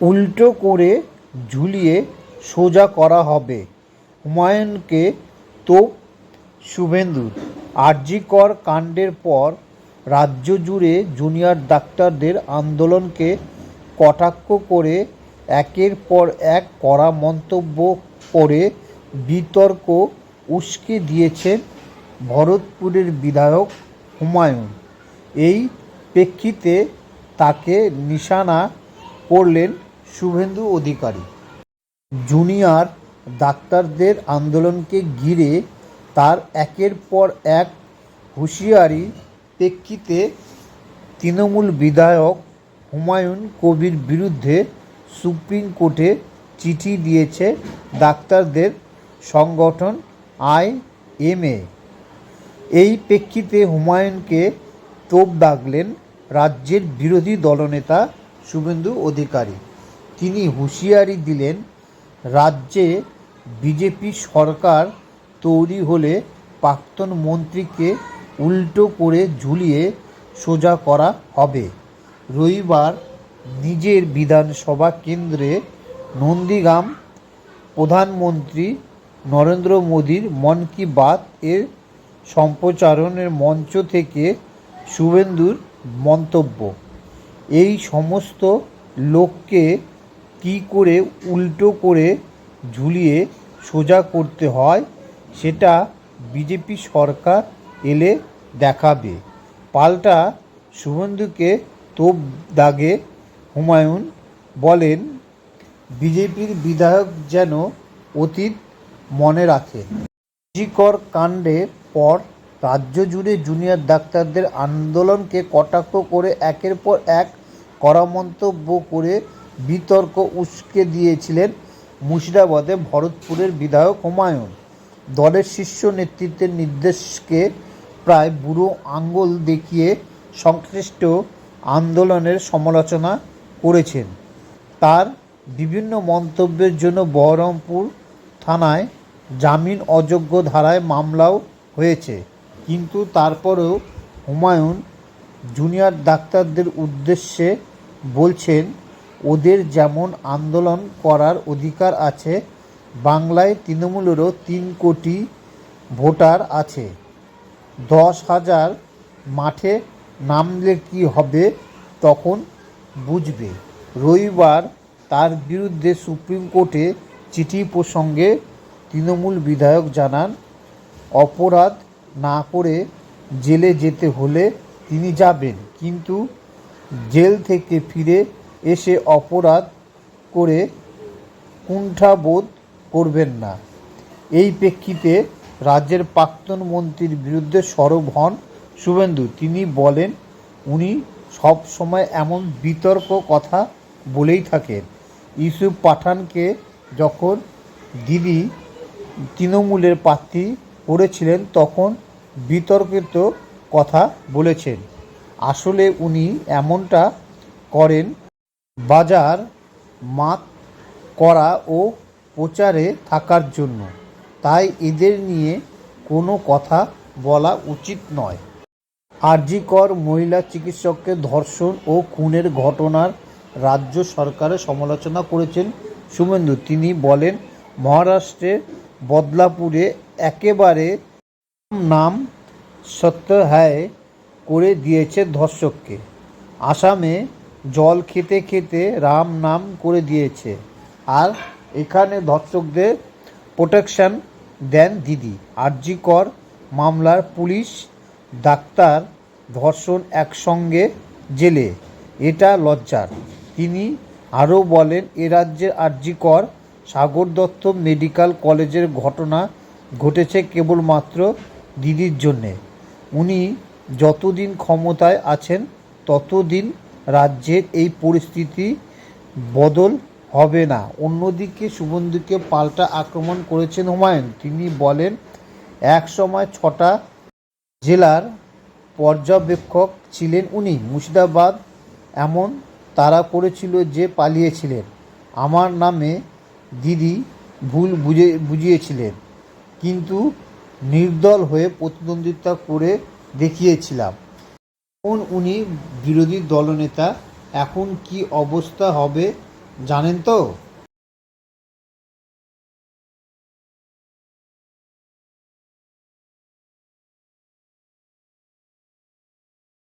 উল্টো করে ঝুলিয়ে সোজা করা হবে। হুমায়ুনকে তোপ শুভেন্দুর আরজিকর কাণ্ডের পর রাজ্য জুড়ে জুনিয়র ডাক্তারদের আন্দোলনকে কটাক্ষ করে একের পর এক কড়া মন্তব্য করে বিতর্ক উস্কে দিয়েছেন ভরতপুরের বিধায়ক হুমায়ুন। এই প্রেক্ষিতে তাকে নিশানা করলেন শুভেন্দু অধিকারী। জুনিয়র ডাক্তারদের আন্দোলনকে ঘিরে তার একের পর এক হুঁশিয়ারি প্রেক্ষিতে তৃণমূল বিধায়ক হুমায়ুন কবির বিরুদ্ধে সুপ্রিম কোর্টে চিঠি দিয়েছে ডাক্তারদের সংগঠন আইএমএ এই প্রেক্ষিতে হুমায়ুনকে তোপ দাগলেন রাজ্যের বিরোধী দলনেতা শুভেন্দু অধিকারী। তিনি হুঁশিয়ারি দিলেন, রাজ্যে বিজেপি সরকার তৈরি হলে প্রাক্তন মন্ত্রীকে উল্টো করে ঝুলিয়ে সোজা করা হবে। রবিবার নিজের বিধানসভা কেন্দ্রে নন্দীগ্রাম প্রধানমন্ত্রী নরেন্দ্র মোদীর মন কি বাত এর সম্প্রচারণের মঞ্চ থেকে শুভেন্দুর মন্তব্য। এই সমস্ত লোককে কী করে উল্টো করে ঝুলিয়ে সোজা করতে হয় সেটা বিজেপি সরকার এলে দেখাবে। পাল্টা শুভেন্দুকে তোপ দাগে হুমায়ুন বলেন, বিজেপির বিধায়ক যেন অতীত মনে রাখে। জিকর কাণ্ডের পর রাজ্য জুড়ে জুনিয়র ডাক্তারদের আন্দোলনকে কটাক্ষ করে একের পর এক করা মন্তব্য করে বিতর্ক উস্কে দিয়েছিলেন মুর্শিদাবাদে ভরতপুরের বিধায়ক হুমায়ুন। দলের শীর্ষ নেতৃত্বের নির্দেশকে প্রায় বুড়ো আঙ্গুল দেখিয়ে সংশ্লিষ্ট আন্দোলনের সমালোচনা করেছেন। তার বিভিন্ন মন্তব্যের জন্য বহরমপুর থানায় জামিন অযোগ্য ধারায় মামলাও হয়েছে। কিন্তু তারপরেও হুমায়ুন জুনিয়র ডাক্তারদের উদ্দেশ্যে বলছেন ওদের যেমন আন্দোলন করার অধিকার আছে, বাংলায় তৃণমূলেরও তিন কোটি ভোটার আছে। দশ হাজার মাঠে নামলে কি হবে তখন বুঝবে। রবিবার তার বিরুদ্ধে সুপ্রিম কোর্টে চিঠি প্রসঙ্গে তৃণমূল বিধায়ক জানান, অপরাধ না করে জেলে যেতে হলে তিনি যাবেন, কিন্তু জেল থেকে ফিরে এসে অপরাধ করে কুণ্ঠাবোধ করবেন না। এই প্রেক্ষিতে রাজ্যের প্রাক্তন মন্ত্রীর বিরুদ্ধে সরব হন শুভেন্দু। তিনি বলেন, উনি সব সময় এমন বিতর্ক কথা বলেই থাকেন। ইউসুফ পাঠানকে যখন দিদি তৃণমূলের প্রার্থী করেছিলেন, তখন বিতর্কিত কথা বলেছেন। আসলে উনি এমনটা করেন বাজার মাত করা ও প্রচারে থাকার জন্য। তাই এদের নিয়ে কোনো কথা বলা উচিত নয়। আরজিকর মহিলা চিকিৎসককে ধর্ষণ ও খুনের ঘটনার রাজ্য সরকারের সমালোচনা করেছেন শুভেন্দু। তিনি বলেন, মহারাষ্ট্রের বদলাপুরে একেবারে নাম সত্য করে দিয়েছে ধর্ষককে। আসামে জল খেতে খেতে রাম নাম করে দিয়েছে। আর এখানে ধর্ষকদের প্রোটেকশন দেন দিদি। আরজিকর মামলার পুলিশ ডাক্তার ধর্ষণ একসঙ্গে জেলে। এটা লজ্জার। তিনি আরও বলেন, এ রাজ্যের আরজিকর সাগর দত্ত মেডিকেল কলেজের ঘটনা ঘটেছে কেবলমাত্র দিদির জন্যে। উনি যতদিন ক্ষমতায় আছেন, ততদিন রাজ্যের এই পরিস্থিতি বদল হবে না। অন্যদিকে শুভেন্দুকে পাল্টা আক্রমণ করেছেন হুমায়ুন। তিনি বলেন, এক সময় ছটা জেলার পর্যবেক্ষক ছিলেন উনি। মুর্শিদাবাদ এমন তারা করেছিল যে পালিয়েছিলেন। আমার নামে দিদি ভুল বুঝে, বুঝিয়েছিলেন। কিন্তু নির্দল হয়ে প্রতিদ্বন্দ্বিতা করে দেখিয়েছিলাম। এখন উনি বিরোধী দলনেতা এখন কি অবস্থা হবে জানেন তো?